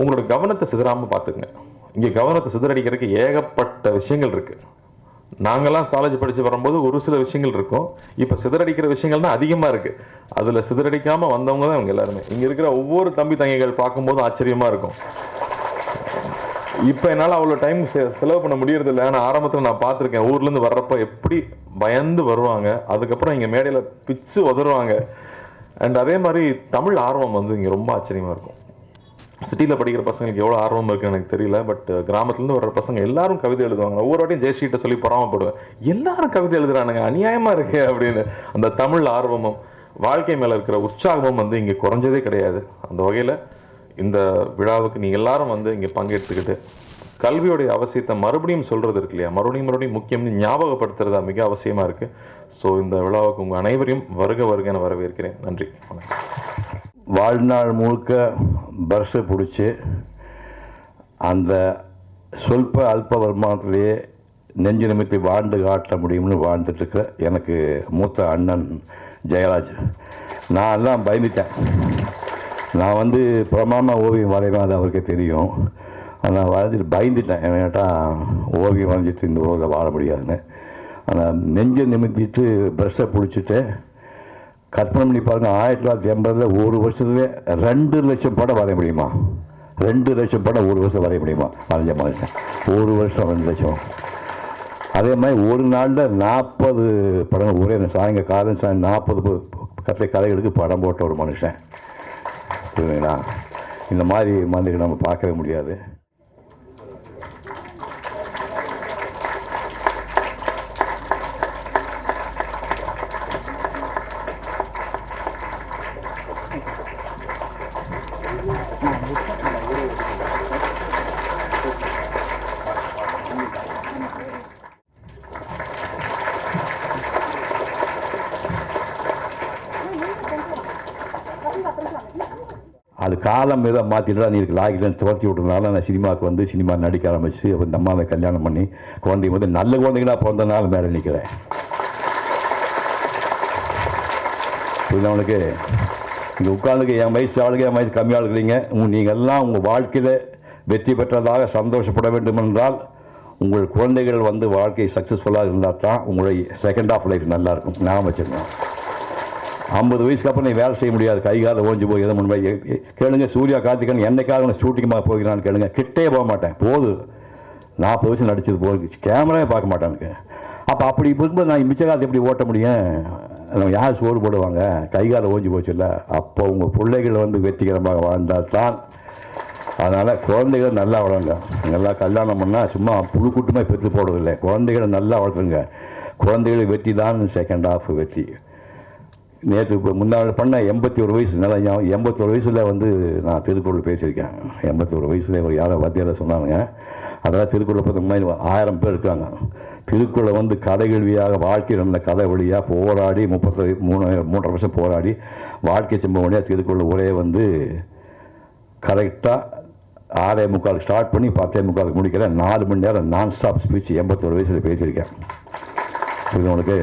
உங்களோட கவனத்தை சிதறாமல் பார்த்துக்குங்க. இங்கே கவனத்தை சிதறடிக்கிறதுக்கு ஏகப்பட்ட விஷயங்கள் இருக்குது நாங்களாம் காலேஜ் படித்து வரும்போது ஒரு சில விஷயங்கள் இருக்கும். இப்போ சிதறடிக்கிற விஷயங்கள் தான் அதிகமாக இருக்குது அதில் சிதறடிக்காமல் வந்தவங்க தான் இவங்க எல்லாருமே. இங்கே இருக்கிற ஒவ்வொரு தம்பி தங்கைகள் பார்க்கும்போது ஆச்சரியமாக இருக்கும். இப்போ என்னால் அவ்வளோ டைம் செலவு பண்ண முடியறதில்ல. ஆனால் ஆரம்பத்தில் நான் பார்த்துருக்கேன். ஊர்லேருந்து வர்றப்போ எப்படி பயந்து வருவாங்க. அதுக்கப்புறம் இங்கே மேடையில் பிச்சு உதருவாங்க அண்ட் அதே மாதிரி தமிழ் ஆர்வம் வந்து இங்கே ரொம்ப ஆச்சரியமாக இருக்கும். சிட்டியில் படிக்கிற பசங்களுக்கு எவ்வளோ ஆர்வம் இருக்குன்னு எனக்கு தெரியல பட் uh, கிராமத்துலேருந்து வர்ற பசங்க எல்லாரும் கவிதை எழுதுவாங்க ஒவ்வொரு வாட்டியும் ஜெயஸ்ரீட்ட சொல்லி பொறாமப்படுவேன். எல்லாரும் கவிதை எழுதுறானுங்க அநியாயமாக இருக்கு அப்படின்னு. அந்த தமிழ் ஆர்வமும் வாழ்க்கை மேலே இருக்கிற உற்சாகமும் வந்து இங்கே குறைஞ்சதே கிடையாது. அந்த வகையில் இந்த விழாவுக்கு நீங்கள் எல்லாரும் வந்து இங்கே பங்கெடுத்துக்கிட்டு கல்வியோடைய அவசியத்தை மறுபடியும் சொல்கிறது இருக்கு இல்லையா? மறுபடியும் மறுபடியும் முக்கியம்னு ஞாபகப்படுத்துறது மிக அவசியமாக இருக்குது ஸோ இந்த விழாவுக்கு உங்கள் அனைவரையும் வருக வருக என வரவேற்கிறேன். நன்றி. வணக்கம். வாழ்நாள் முழுக்க பர்ஸை பிடிச்சி அந்த சொல்ப அல்ப வருமானத்திலேயே நெஞ்சு நிமித்தி வாழ்ந்து காட்ட முடியும்னு வாழ்ந்துட்டுருக்கிற எனக்கு மூத்த அண்ணன் ஜெயராஜ். நான் எல்லாம் பயந்துட்டேன். நான் வந்து பிரமாண ஓவியம் வரைவேன் அது அவருக்கே தெரியும். ஆனால் வரைஞ்சிட்டு பயந்துட்டேன். ஏன்னாட்டா ஓவியம் வரைஞ்சிட்டு இந்த உலகில் வாழ முடியாதுன்னு. ஆனால் நெஞ்சை நிமித்திட்டு ப்ரெஷ்ஷை பிடிச்சிட்டு கற்பனை பண்ணி பாருங்கள் ஆயிரத்தி தொள்ளாயிரத்தி எண்பதில் ஒரு வருஷத்துல ரெண்டு லட்சம் படம் வரைய முடியுமா? ரெண்டு லட்சம் படம் ஒரு வருஷம் வரைய முடியுமா? வரைஞ்ச மனுஷன். ஒரு வருஷம் ரெண்டு லட்சம். அதே மாதிரி ஒரு நாளில் நாற்பது படம் ஒரே சாயங்க காலம் சாயங்க நாற்பது கதை கதைகளுக்கு படம் போட்ட ஒரு மனுஷன். புரியுதுங்களா? இந்த மாதிரி மனிதர்கள் நம்ம பார்க்கவே முடியாது அது காலம் ஏதோ மாற்றிட்டு நீ லாகிட்டு துரத்தி விட்டதுனால நான் சினிமாவுக்கு வந்து சினிமா நடிக்க ஆரம்பித்து அப்புறம் அம்மாவை கல்யாணம் பண்ணி குழந்தைங்க வந்து நல்ல குழந்தைங்களாக பிறந்தனால மேலே நிற்கிறேன் புரியுதா அவனுக்கு இங்கே உட்காந்துக்கு என் வயசு ஆளுங்க என் வயசு கம்மியாக இருக்கிறீங்க உங்கள் நீங்கள் எல்லாம் உங்கள் வாழ்க்கையில் வெற்றி பெற்றதாக சந்தோஷப்பட வேண்டும் என்றால் உங்கள் குழந்தைகள் வந்து வாழ்க்கை சக்ஸஸ்ஃபுல்லாக இருந்தால் தான் உங்களுடைய செகண்ட் ஆஃப் லைஃப் நல்லா இருக்கும். ஞாபகம் வச்சுக்கணும் ஐம்பது வயசுக்கு அப்புறம் நீ வேலை செய்ய முடியாது. கை கால ஓஞ்சி போய் எதை முன்பு கேளுங்க சூர்யா கார்த்திகன் என்னைக்காக நான் ஷூட்டிங்மாக போகிறான்னு கேளுங்க. கிட்டே போக மாட்டேன். போது. நாற்பது வயசு நடிச்சது போகுது கேமராவே பார்க்க மாட்டானுங்க அப்போ அப்படி இருக்கும்போது நான் மிச்ச காலத்தை எப்படி ஓட்ட முடியும்? நம்ம யார் சோறு போடுவாங்க? கை காலை ஓஞ்சி போச்சுல்ல அப்போ உங்கள் பிள்ளைகள் வந்து வெற்றிகரமாக வாழ்ந்தால் தான். அதனால் குழந்தைகளை நல்லா வளருங்க. நல்லா கல்யாணம் பண்ணால் சும்மா புழு கூட்டமாக பெற்று போடுறதில்லை. குழந்தைகளை நல்லா வளர்த்துங்க. குழந்தைகளை வெற்றி தான் செகண்ட் ஆஃப் வெற்றி. நேற்று இப்போ முன்னாள் பண்ண எண்பத்தி ஒரு வயசு நல்லா ஞாபகம் எண்பத்தி ஒரு வயசில் வந்து நான் திருக்குறள் பேசியிருக்கேன். எண்பத்தி ஒரு வயசில் ஒரு யாரோ வாத்தியாரில் சொன்னாங்க அதெல்லாம் திருக்குறளை பற்றி மாதிரி ஆயிரம் பேர் இருக்காங்க. திருக்குறளை வந்து கதை கேள்வியாக வாழ்க்கை நடந்த கதை வழியாக போராடி முப்பத்தி மூணு மூன்றரை வருஷம் போராடி வாழ்க்கை சம்பவம் வழியாக திருக்குறள் ஒரே வந்து கரெக்டாக ஆறே முக்கால் ஸ்டார்ட் பண்ணி பத்தே முக்காலுக்கு முடிக்கிறேன் நாலு மணி நேரம் நான் ஸ்டாப் ஸ்பீச் எண்பத்தோரு வயசில் பேசியிருக்கேன். இது உங்களுக்கு?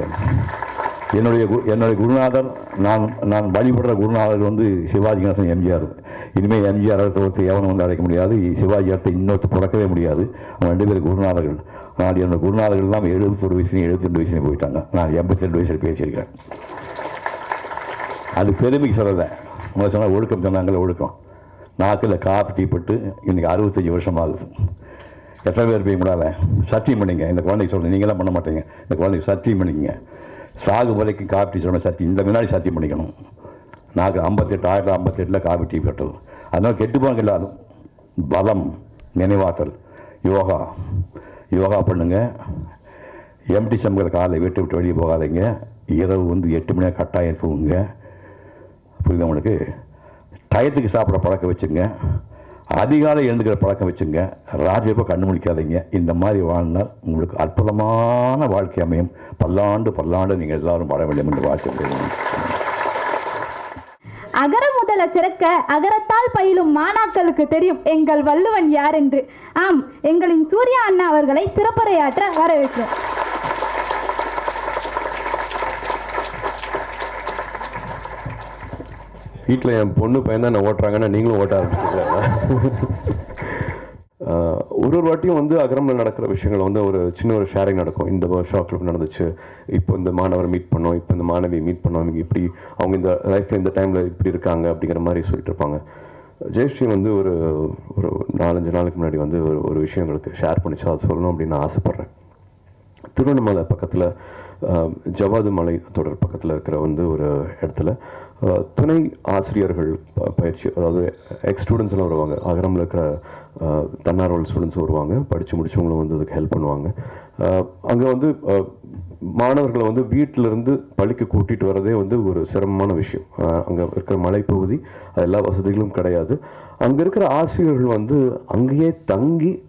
என்னுடைய கு- என்னுடைய குருநாதர் நான் நான் வழிபடுற குருநாதர் வந்து சிவாஜி கணேசன் எம்ஜிஆர். இனிமேல் எம்ஜிஆர் அடுத்த ஒருத்தர் எவனும் வந்து அழைக்க முடியாது. சிவாஜி அடுத்த இன்னொருத்தர் பிறக்கவே முடியாது. அவன் ரெண்டு பேர் குருநாதர்கள். நான் என்னோட குருநாதர்கள்லாம் எழுபத்தொரு வயசுலையும் எழுபத்தெண்டு வயசுலையும் போயிட்டாங்க. நான் எண்பத்தி ரெண்டு வயசில் பேசியிருக்கேன் அது பெருமைக்கு சொல்லலை. முதல்ல சொன்னால் ஒழுக்கம் சொன்னாங்களே ஒழுக்கம். நாக்கில் காப்பு தீப்பட்டு இன்றைக்கி அறுபத்தஞ்சி வருஷம் ஆகுது. எத்தனை பேர் போய் கூடாத சத்தியம் பண்ணிங்க. இந்த குழந்தைக்கு சொல்கிறேன் நீங்களாம் பண்ண மாட்டீங்க. இந்த குழந்தைக்கு சத்தியம் பண்ணிக்கங்க. சாகு காப்பி டீ சொன்ன சத்தியம் இந்த முன்னாடி சத்தியம் பண்ணிக்கணும். நாக்கு ஐம்பத்தெட்டு ஆயிரத்தி ஐம்பத்தெட்டில் காப்பி டீ கட்டது அதனால் கெட்டு போங்க எல்லாரும். பலம் நினைவாற்றல் யோகா. யோகா பண்ணுங்கள் எம்டி சம்பள காலை வீட்டை விட்டு வெளியே போகாதீங்க. இரவு வந்து எட்டு மணி நேரம் கட்டாயம் தூங்குங்க. புரியுது உங்களுக்கு? டயத்துக்கு சாப்பிட்ற பழக்கம் வச்சுங்க அதிகாலை எழுந்துக்கிற பழக்கம் வச்சுங்க. ராத்திரி கண்ணு முடிக்காதீங்க இந்த மாதிரி வாழ்ந்தால் உங்களுக்கு அற்புதமான வாழ்க்கை அமையும். பல்லாண்டு பல்லாண்டு நீங்கள் எல்லாரும் வாழ வேண்டும் என்று வாழ்க்கை அகர முதல சிறக்க அகரத்தால் பயிலும் மாணாக்களுக்கு தெரியும் எங்கள் வள்ளுவன் யார் என்று ஆம் எங்களின் சூர்யா அண்ணா அவர்களை சிறப்புரையாற்ற வரவேற்கிறோம். வீட்டில் என் பொண்ணு பையன் தான் என்ன ஓட்டுறாங்கன்னா நீங்களும் ஓட்ட ஆரம்பிச்சிருக்காங்க ஒரு ஒரு வாட்டியும் வந்து அகரமில் நடக்கிற விஷயங்கள் வந்து ஒரு சின்ன ஒரு ஷேரிங் நடக்கும். இந்த ஷாப்பில் நடந்துச்சு. இப்போ இந்த மாணவரை மீட் பண்ணோம். இப்போ இந்த மாணவியை மீட் பண்ணோம். இவங்க இப்படி அவங்க இந்த லைஃப்பில் இந்த டைமில் இப்படி இருக்காங்க அப்படிங்கிற மாதிரி சொல்லிட்டு இருப்பாங்க. ஜெயஸ்ரீ வந்து ஒரு ஒரு நாலஞ்சு நாளுக்கு முன்னாடி வந்து ஒரு ஒரு விஷயம் எங்களுக்கு ஷேர் பண்ணிச்சு. அதை சொல்லணும் அப்படின்னு நான் ஆசைப்பட்றேன். திருவண்ணாமலை பக்கத்தில் ஜவாது மலை தொடர் பக்கத்தில் இருக்கிற வந்து ஒரு இடத்துல துணை ஆசிரியர்கள் ப- பயிற்சி அதாவது எக்ஸ் ஸ்டூடெண்ட்ஸ்லாம் வருவாங்க. அகரமில் இருக்கிற தன்னார்வல் ஸ்டூடெண்ட்ஸ் வருவாங்க. படித்து முடிச்சவங்களும் வந்து அதுக்கு ஹெல்ப் பண்ணுவாங்க. அங்கே வந்து மாணவர்களை வந்து வீட்டிலேருந்து பள்ளிக்கு கூட்டிகிட்டு வரதே வந்து ஒரு சிரமமான விஷயம். அங்கே இருக்கிற மலைப்பகுதி அது எல்லா வசதிகளும் கிடையாது. அங்கே இருக்கிற ஆசிரியர்கள் வந்து அங்கேயே தங்கி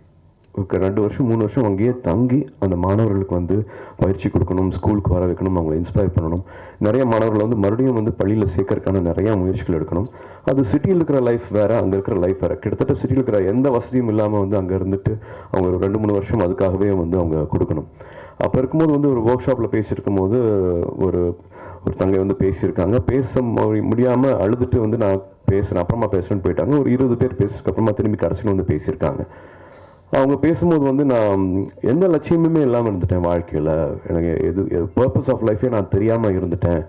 ரெண்டு வருஷம் மூணு வருஷம் அங்கேயே தங்கி அந்த மாணவர்களுக்கு வந்து பயிற்சி கொடுக்கணும் ஸ்கூலுக்கு வர வைக்கணும் அவங்களை இன்ஸ்பயர் பண்ணணும். நிறைய மாணவர்கள் வந்து மறுபடியும் வந்து பள்ளியில் சேர்க்கறதுக்கான நிறையா முயற்சிகள் எடுக்கணும். அது சிட்டியில் இருக்கிற லைஃப் வேறு அங்கே இருக்கிற லைஃப் வேறு. கிட்டத்தட்ட சிட்டியில் இருக்கிற எந்த வசதியும் இல்லாமல் வந்து அங்கே இருந்துட்டு அவங்க ஒரு ரெண்டு மூணு வருஷம் அதுக்காகவே வந்து அவங்க கொடுக்கணும். அப்போ இருக்கும்போது வந்து ஒரு ஒர்க் ஷாப்பில் பேசியிருக்கும் போது ஒரு ஒரு தங்கை வந்து பேசியிருக்காங்க. பேச முடியாமல் அழுதுட்டு வந்து நான் பேசுகிறேன் அப்புறமா பேசுகிறேன்னு போயிட்டாங்க. ஒரு இருபது பேர் பேசுறதுக்கு அப்புறமா திரும்பி கடைசியில் வந்து பேசியிருக்காங்க. அவங்க பேசும்போது வந்து நான் எந்த லட்சியமுமே இல்லாமல் இருந்துட்டேன் வாழ்க்கையில். எனக்கு எது பர்பஸ் ஆஃப் லைஃபே நான் தெரியாமல் இருந்துட்டேன்.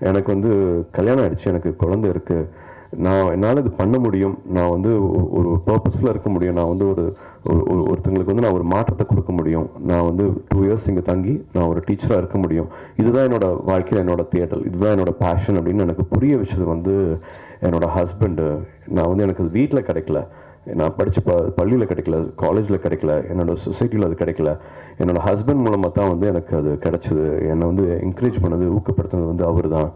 எனக்கு வந்து கல்யாணம் ஆகிடுச்சு எனக்கு குழந்தை இருக்குது நான் என்னால் இது பண்ண முடியும். நான் வந்து ஒரு பர்பஸ்ஃபுல்லாக இருக்க முடியும். நான் வந்து ஒரு ஒரு- ஒருத்தங்களுக்கு வந்து நான் ஒரு மாற்றத்தை கொடுக்க முடியும். நான் வந்து டூ இயர்ஸ் இங்கே தங்கி நான் ஒரு டீச்சராக இருக்க முடியும். இதுதான் என்னோட வாழ்க்கையில் என்னோட தேடல். இதுதான் என்னோட பேஷன் அப்படின்னு எனக்கு புரிய வச்சது வந்து என்னோட ஹஸ்பண்டு நான் வந்து எனக்கு அது வீட்டில் கிடைக்கல. நான் படித்த ப பள்ளியில் கிடைக்கல காலேஜில் கிடைக்கல என்னோடய சொசைட்டியில் அது கிடைக்கல. என்னோடய ஹஸ்பண்ட் மூலமாக தான் வந்து எனக்கு அது கிடச்சிது. என்னை வந்து என்கரேஜ் பண்ணது ஊக்கப்படுத்தினது வந்து அவர் தான்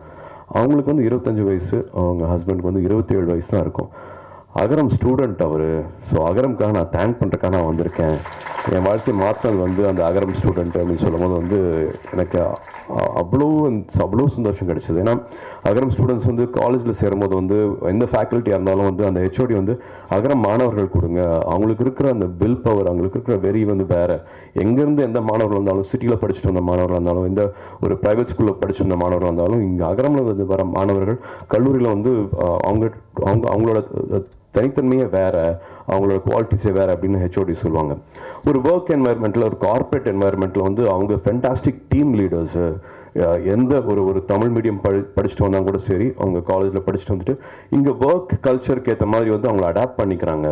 அவங்களுக்கு வந்து இருபத்தஞ்சி வயசு அவங்க ஹஸ்பண்டுக்கு வந்து இருபத்தேழு வயசு தான் இருக்கும். அகரம் ஸ்டூடெண்ட் அவர். ஸோ அகரம்காக நான் தேங்க் பண்ணுறக்காக நான் வந்திருக்கேன். என் வாழ்க்கை மாற்றினது வந்து அந்த அகரம் ஸ்டூடெண்ட் அப்படின்னு சொல்லும்போது வந்து எனக்கு அவ்வளோ அவ்வளோ சந்தோஷம் கிடைச்சது. ஏன்னா அகரம் ஸ்டூடெண்ட்ஸ் வந்து காலேஜில் சேரும்போது வந்து எந்த ஃபேக்கல்ட்டியாக இருந்தாலும் வந்து அந்த ஹெச்ஓடி வந்து அகரம் மாணவர்கள் கொடுங்க. அவங்களுக்கு இருக்கிற அந்த பில் பவர் அவங்களுக்கு இருக்கிற வெறி வந்து வேறு. எங்கேருந்து எந்த மாணவர்கள் இருந்தாலும் சிட்டியில் படிச்சுட்டு வந்த மாணவர்கள் இருந்தாலும் எந்த ஒரு ப்ரைவேட் ஸ்கூலில் படிச்சுட்டு வந்த மாணவர்கள் இருந்தாலும் இங்கே அகரமில் வந்து வர மாணவர்கள் கல்லூரியில் வந்து அவங்க அவங்க அவங்களோட தனித்தன்மையே வேறு. அவங்களோட குவாலிட்டிஸே வேறு அப்படின்னு ஹெச்ஓடி சொல்லுவாங்க. ஒரு ஒர்க் என்வாயர்மெண்ட்டில் ஒரு கார்ப்பரேட் என்வாயர்மெண்ட்டில் வந்து அவங்க ஃபென்டாஸ்டிக் டீம் லீடர்ஸு எந்த ஒரு ஒரு தமிழ் மீடியம் படி படிச்சுட்டு வந்தால் கூட சரி அவங்க காலேஜில் படிச்சுட்டு வந்துட்டு இங்கே ஒர்க் கல்ச்சருக்கு ஏற்ற மாதிரி வந்து அவங்கள அடாப்ட் பண்ணிக்கிறாங்க.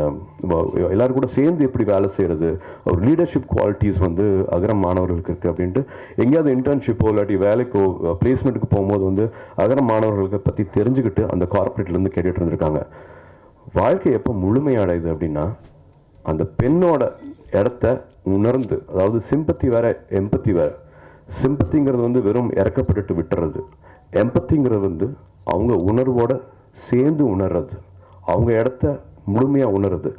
எல்லோரும் கூட சேர்ந்து எப்படி வேலை செய்கிறது ஒரு லீடர்ஷிப் குவாலிட்டிஸ் வந்து அகரம் மாணவர்களுக்கு இருக்குது அப்படின்ட்டு எங்கேயாவது இன்டர்ன்ஷிப்போ இல்லாட்டி வேலைக்கோ பிளேஸ்மெண்ட்டுக்கு போகும்போது வந்து அகரம் மாணவர்களுக்கு பற்றி தெரிஞ்சுக்கிட்டு அந்த கார்ப்பரேட்லேருந்து கேட்டுகிட்டு இருந்திருக்காங்க. வாழ்க்கை எப்போ முழுமையடையுது அப்படின்னா அந்த பெண்ணோட இடத்த உணர்ந்து அதாவது சிம்பத்தி வேற எம்பத்தி வேற. சிம்பத்திங்கிறது வந்து வெறும் இறக்கப்பட்டுட்டு விட்டுறது. எம்பத்திங்கிறது வந்து அவங்க உணர்வோட சேர்ந்து உணர்றது. அவங்க இடத்த முழுமையாக உணருது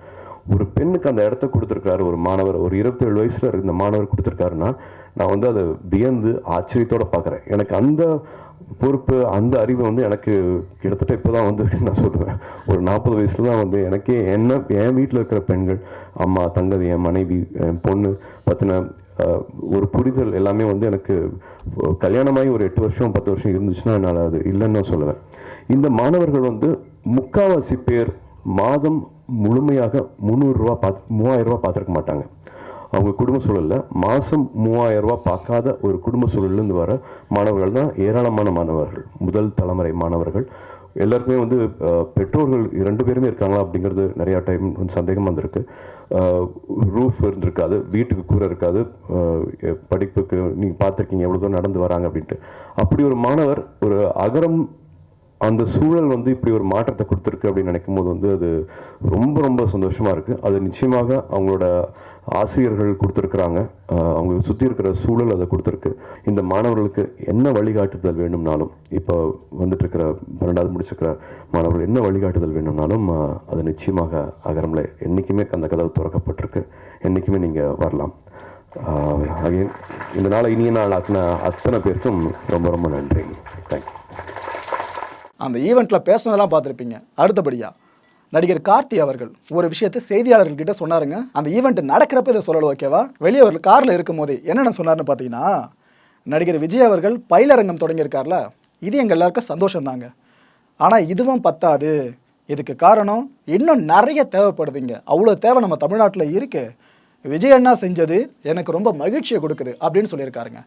ஒரு பெண்ணுக்கு அந்த இடத்த கொடுத்துருக்காரு ஒரு மாணவர் ஒரு இருபத்தேழு வயசில் இருந்த மாணவர் கொடுத்துருக்காருன்னா நான் வந்து அதை வியந்து ஆச்சரியத்தோடு பார்க்குறேன். எனக்கு அந்த பொறுப்பு அந்த அறிவு வந்து எனக்கு கிட்டத்தட்ட இப்போ தான் வந்து நான் சொல்லுவேன். ஒரு நாற்பது வயசுல தான் வந்து எனக்கே என்ன என் வீட்டில் இருக்கிற பெண்கள் அம்மா தங்கதி என் மனைவி என் பொண்ணு பற்றின ஒரு புரிதல் எல்லாமே வந்து எனக்கு கல்யாணமாகி ஒரு எட்டு வருஷம் பத்து வருஷம் இருந்துச்சுன்னா என்னால் அது இல்லைன்னு சொல்லுவேன். இந்த மாணவர்கள் வந்து முக்காவாசி பேர் மாதம் முழுமையாக முந்நூறுரூவா பார்த்து மூவாயிரம் ரூபா பார்த்துருக்க மாட்டாங்க. அவங்க குடும்ப சூழலில் மாதம் மூவாயிரம் ரூபா பார்க்காத ஒரு குடும்ப சூழல்லேருந்து வர மாணவர்கள் தான் ஏராளமான மாணவர்கள் முதல் தலைமுறை மாணவர்கள். எல்லாருக்குமே வந்து பெற்றோர்கள் இரண்டு பேருமே இருக்காங்களா அப்படிங்கிறது நிறையா டைம் வந்து வந்திருக்கு ரூஃப் இருந்திருக்காது வீட்டுக்கு கூரை இருக்காது படிப்புக்கு நீங்கள் பார்த்துருக்கீங்க எவ்வளோ தூரம் நடந்து வராங்க அப்படின்ட்டு. அப்படி ஒரு மாணவர் ஒரு அகரம் அந்த சூழல் வந்து இப்படி ஒரு மாற்றத்தை கொடுத்துருக்கு அப்படின்னு நினைக்கும் போது வந்து அது ரொம்ப ரொம்ப சந்தோஷமாக இருக்குது அது நிச்சயமாக அவங்களோட ஆசிரியர்கள் கொடுத்துருக்குறாங்க. அவங்க சுற்றி இருக்கிற சூழல் அதை கொடுத்துருக்கு. இந்த மாணவர்களுக்கு என்ன வழிகாட்டுதல் வேணும்னாலும் இப்போ வந்துட்டு இருக்கிற பன்னெண்டாவது முடிச்சிருக்கிற மாணவர்கள் என்ன வழிகாட்டுதல் வேணும்னாலும் அது நிச்சயமாக அகரமில் என்றைக்குமே அந்த கதவு திறக்கப்பட்டிருக்கு. என்றைக்குமே நீங்கள் வரலாம். அகைன் இந்த நாளை இனிய நாள் ஆக்கின அத்தனை பேருக்கும் ரொம்ப ரொம்ப நன்றி. தேங்க்யூ அந்த ஈவெண்ட்டில் பேசுனதெல்லாம் பார்த்துருப்பீங்க. அடுத்தபடியாக நடிகர் கார்த்தி அவர்கள் ஒரு விஷயத்தை செய்தியாளர்கள்கிட்ட சொன்னாருங்க. அந்த ஈவெண்ட் நடக்கிறப்ப இதை சொல்லல ஓகேவா வெளியே ஒரு காரில் இருக்கும் போது என்னென்ன சொன்னார்னு பார்த்தீங்கன்னா நடிகர் விஜய் அவர்கள் பயிலரங்கம் தொடங்கியிருக்கார்ல. இது எங்கள் எல்லாருக்கும் சந்தோஷம் தாங்க ஆனால் இதுவும் பத்தாது. இதுக்கு காரணம் இன்னும் நிறைய தேவைப்படுதுங்க. அவ்வளோ தேவை நம்ம தமிழ்நாட்டில் இருக்கு. விஜய் அண்ணா செஞ்சது எனக்கு ரொம்ப மகிழ்ச்சியை கொடுக்குது அப்படின்னு சொல்லியிருக்காருங்க.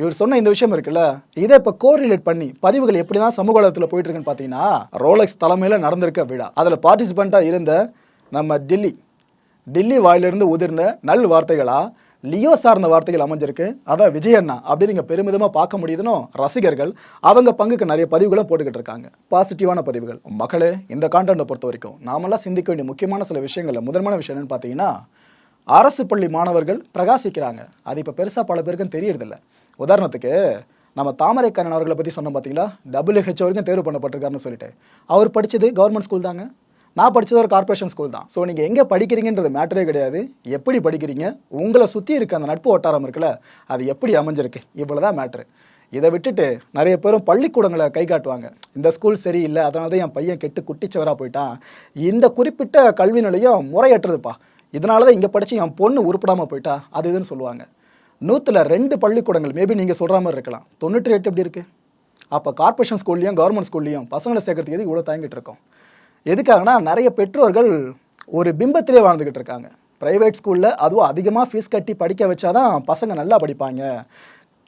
இவர் சொன்ன இந்த விஷயம் இருக்குல்ல? இதை இப்போ கோரிலேட் பண்ணி பதிவுகள் எப்படிலாம் சமூக வளத்தில் போயிட்டு இருக்குன்னு பார்த்தீங்கன்னா ரோலெக்ஸ் தலைமையில் நடந்திருக்க விழா. அதில் பார்ட்டிசிபெண்ட்டாக இருந்த நம்ம டில்லி. டில்லி வாயிலிருந்து உதிர்ந்த நல் வார்த்தைகளா லியோ சார்ந்த வார்த்தைகள் அமைஞ்சிருக்கு. அதான் விஜய் அண்ணா அப்படின்னு நீங்கள் பெருமிதமாக பார்க்க முடியுதுனோ ரசிகர்கள் அவங்க பங்குக்கு நிறைய பதிவுகளை போட்டுக்கிட்டு இருக்காங்க. பாசிட்டிவான பதிவுகள். மக்களே இந்த கான்டென்ட்டை பொறுத்த வரைக்கும் நாமெல்லாம் சிந்திக்க வேண்டிய முக்கியமான சில விஷயங்களில் முதன்மையான விஷயம் என்னன்னு பார்த்தீங்கன்னா அரசு பள்ளி மாணவர்கள் பிரகாசிக்கிறாங்க. அது இப்போ பெருசாக பல பேருக்கும் தெரியறதில்ல. உதாரணத்துக்கு நம்ம தாமரை கண்ணன் அவர்களை பற்றி சொன்னோம் பார்த்தீங்களா டபிள்யூஹெச் வரைக்கும் தேர்வு பண்ணப்பட்டிருக்காருன்னு சொல்லிட்டு. அவர் படித்தது கவர்மெண்ட் ஸ்கூல் தாங்க. நான் படித்தது ஒரு கார்ப்பரேஷன் ஸ்கூல் தான். ஸோ நீங்கள் எங்கே படிக்கிறீங்கன்றது மேட்டரே கிடையாது. எப்படி படிக்கிறீங்க? உங்களை சுற்றி இருக்க அந்த நட்பு வட்டாரம் இருக்குல்ல அது எப்படி அமைஞ்சிருக்கு? இவ்வளோ தான் மேட்ரு இதை விட்டுட்டு நிறைய பேரும் பள்ளிக்கூடங்களை கை காட்டுவாங்க. இந்த ஸ்கூல் சரியில்லை அதனால தான் என் பையன் கெட்டு குட்டிச்சவராக போயிட்டான். இந்த குறிப்பிட்ட கல்வி நிலையம் முறையற்றதுப்பா. இதனால தான் இங்கே படித்து என் பொண்ணு உருப்படாமல் போயிட்டா. அது இதுன்னு சொல்லுவாங்க. நூற்றில் ரெண்டு பள்ளிக்கூடங்கள் மேபி நீங்கள் சொல்கிற மாதிரி இருக்கலாம். தொண்ணூற்றி எட்டு எப்படி இருக்குது அப்போ கார்ப்பரேஷன் ஸ்கூல்லையும் கவர்மெண்ட் ஸ்கூல்லையும் பசங்களை சேர்க்கறதுக்கு எதுக்கு இவ்வளோ தயங்கிட்டு இருக்கோம்? எதுக்காகனா நிறைய பெற்றோர்கள் ஒரு பிம்பத்திலே வாழ்ந்துக்கிட்டு இருக்காங்க. ப்ரைவேட் ஸ்கூலில் அதுவும் அதிகமாக ஃபீஸ் கட்டி படிக்க வச்சாதான் பசங்க நல்லா படிப்பாங்க.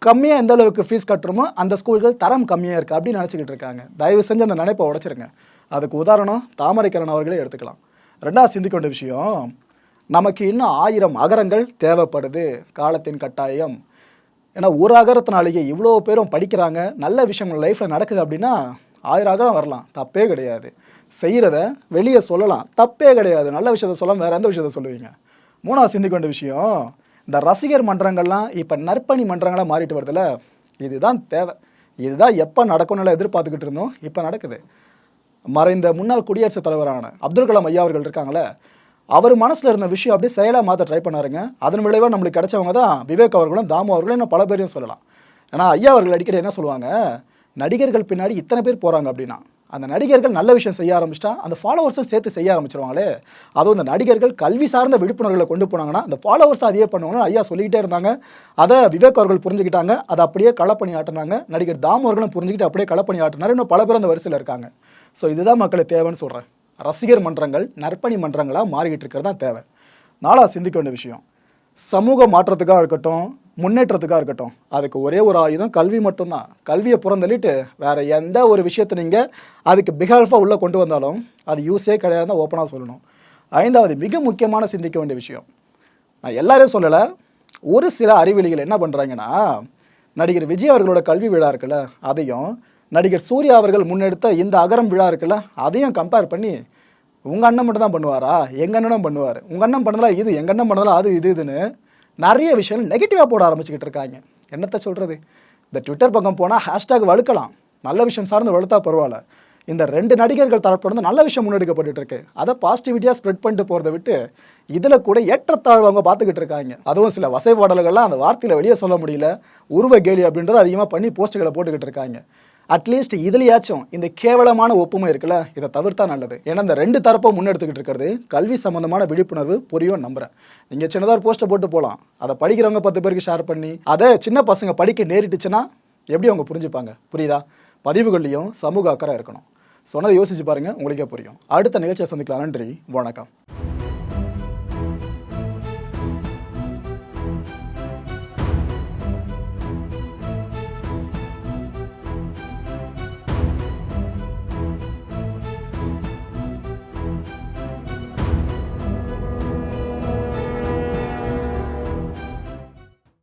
கம்மியாக எந்த அளவுக்கு ஃபீஸ் கட்டுறோமோ அந்த ஸ்கூல்கள் தரம் கம்மியாக இருக்குது அப்படின்னு நினச்சிக்கிட்டு இருக்காங்க. தயவு செஞ்சு அந்த நினைப்பை உடச்சிருங்க. அதுக்கு உதாரணம் தாமரைக்கரன் அவர்களே எடுத்துக்கலாம். ரெண்டாவது சிந்திக்க வேண்டிய விஷயம் நமக்கு இன்னும் ஆயிரம் அகரங்கள் தேவைப்படுது காலத்தின் கட்டாயம். ஏன்னா ஒரு அகரத்தினாலேயே இவ்வளோ பேரும் படிக்கிறாங்க நல்ல விஷயங்கள் லைஃப்பில் நடக்குது அப்படின்னா ஆயிரம் அகரம் வரலாம். தப்பே கிடையாது. செய்கிறத வெளியே சொல்லலாம். தப்பே கிடையாது. நல்ல விஷயத்த சொல்லாம வேறு எந்த விஷயத்த சொல்லுவீங்க? மூணாவது சிந்திக்க வேண்டிய விஷயம் இந்த ரசிகர் மன்றங்கள்லாம் இப்போ நற்பணி மன்றங்களாக மாறிட்டு வருதுல்ல இதுதான் தேவை இதுதான் எப்போ நடக்கும்னு எதிர்பார்த்துக்கிட்டு இருந்தோம் இப்போ நடக்குது. மறைந்த முன்னாள் குடியரசுத் தலைவரான அப்துல் கலாம் ஐயா அவர்கள் இருக்காங்களே அவர் மனசில் இருந்த விஷயம் அப்படியே செயலாக மாற்ற ட்ரை பண்ணாருங்க. அதன் விளைவாக நம்மளுக்கு கிடைச்சவங்க தான் விவேக் அவர்களும் தாமு அவர்களும் இன்னும் பல பேரையும் சொல்லலாம். ஏன்னா ஐயா அவர்கள் அடிக்கடி என்ன சொல்லுவாங்க? நடிகர்கள் பின்னாடி இத்தனை பேர் போகிறாங்க அப்படின்னா அந்த நடிகர்கள் நல்ல விஷயம் செய்ய ஆரம்பிச்சிட்டா அந்த ஃபாலோவர்ஸும் சேர்த்து செய்ய ஆரம்பிச்சிருவாங்களே. அதுவும் இந்த நடிகர்கள் கல்வி சார்ந்த விழிப்புணர்வுகளை கொண்டு போனாங்கன்னா அந்த ஃபாலோவர்ஸ் அதையே பண்ணுவாங்கன்னு ஐயா சொல்லிக்கிட்டே இருந்தாங்க. அதை விவேக் அவர்கள் புரிஞ்சுக்கிட்டாங்க. அதை அப்படியே களப்பணி ஆட்டினாங்க. நடிகர் தாம் அவர்களும் புரிஞ்சுக்கிட்டு அப்படியே களப்பணி ஆட்டினார். இன்னும் பல பேர் அந்த வரிசையில் இருக்காங்க. ஸோ இதுதான் மக்களை தேவைன்னு சொல்கிறேன் ரசிகர் மன்றங்கள் நற்பணி மன்றங்களாக மாறிக்கிட்டு இருக்கிறது தான் தேவை. நாளாக சிந்திக்க வேண்டிய விஷயம். சமூக மாற்றத்துக்காக இருக்கட்டும் முன்னேற்றத்துக்காக இருக்கட்டும் அதுக்கு ஒரே ஒரு ஆயுதம் கல்வி மட்டும்தான். கல்வியை புறந்தள்ளிட்டு வேறு எந்த ஒரு விஷயத்தை நீங்கள் அதுக்கு பிகால்ஃபாக உள்ளே கொண்டு வந்தாலும் அது யூஸே கிடையாதுன்னு ஓப்பனாக சொல்லணும். ஐந்தாவது மிக முக்கியமான சிந்திக்க வேண்டிய விஷயம். நான் எல்லாரையும் சொல்லலை ஒரு சில அறிவிலிகள் என்ன பண்ணுறாங்கன்னா நடிகர் விஜய் அவர்களோட கல்வி விழா இருக்குல்ல அதையும் நடிகர் சூர்யா அவர்கள் முன்னெடுத்த இந்த அகரம் விழா இருக்குல்ல அதையும் கம்பேர் பண்ணி உங்கள் அண்ணன் மட்டும் தான் பண்ணுவாரா? எங்கள் அண்ணனும் பண்ணுவார். உங்கள் அண்ணன் பண்ணலாம் இது எங்கள் அண்ணன் பண்ணதெல்லாம் அது இது இதுன்னு நிறைய விஷயங்கள் நெகட்டிவாக போட ஆரம்பிச்சுக்கிட்டு இருக்காங்க. என்னத்த சொல்கிறது இந்த ட்விட்டர் பக்கம் போனால் ஹேஷ்டேக் வழுக்கலாம். நல்ல விஷயம் சார்ந்து வளர்த்தா பரவாயில்ல. இந்த ரெண்டு நடிகர்கள் தரப்பிலிருந்து நல்ல விஷயம் முன்னெடுக்கப்பட்டு இருக்கு. அதை பாசிட்டிவிட்டியாக ஸ்ப்ரெட் பண்ணிட்டு போகிறத விட்டு இதில் கூட ஏற்றத்தாழ்வு அவங்க பார்த்துக்கிட்டு இருக்காங்க. அதுவும் சில வசை பாடல்கள்லாம் அந்த வார்த்தையில் வெளியே சொல்ல முடியல. உருவ கேலி அப்படின்றத அதிகமாக பண்ணி போஸ்ட்டுகளை போட்டுக்கிட்டு இருக்காங்க. அட்லீஸ்ட் இதுலயாச்சும் இந்த கேவலமான ஒப்புமை இருக்குல்ல இதை தவிர்த்தா நல்லது. ஏன்னா இந்த ரெண்டு தரப்பும் முன்னெடுத்துக்கிட்டு இருக்கிறது கல்வி சம்பந்தமான விழிப்புணர்வு புரியும் நம்புறேன். நீங்க சின்னதாக ஒரு போஸ்ட்டை போட்டு போகலாம் அதை படிக்கிறவங்க பத்து பேருக்கு ஷேர் பண்ணி அதை சின்ன பசங்க படிக்க நேரிட்டுச்சுன்னா எப்படி அவங்க புரிஞ்சுப்பாங்க? புரியுதா? பதிவுகள்லையும் சமூக அக்கறை இருக்கணும். சொன்னதை யோசிச்சு பாருங்க உங்களுக்கே புரியும். அடுத்த நிகழ்ச்சியை சந்திக்கலாம். நன்றி. வணக்கம்.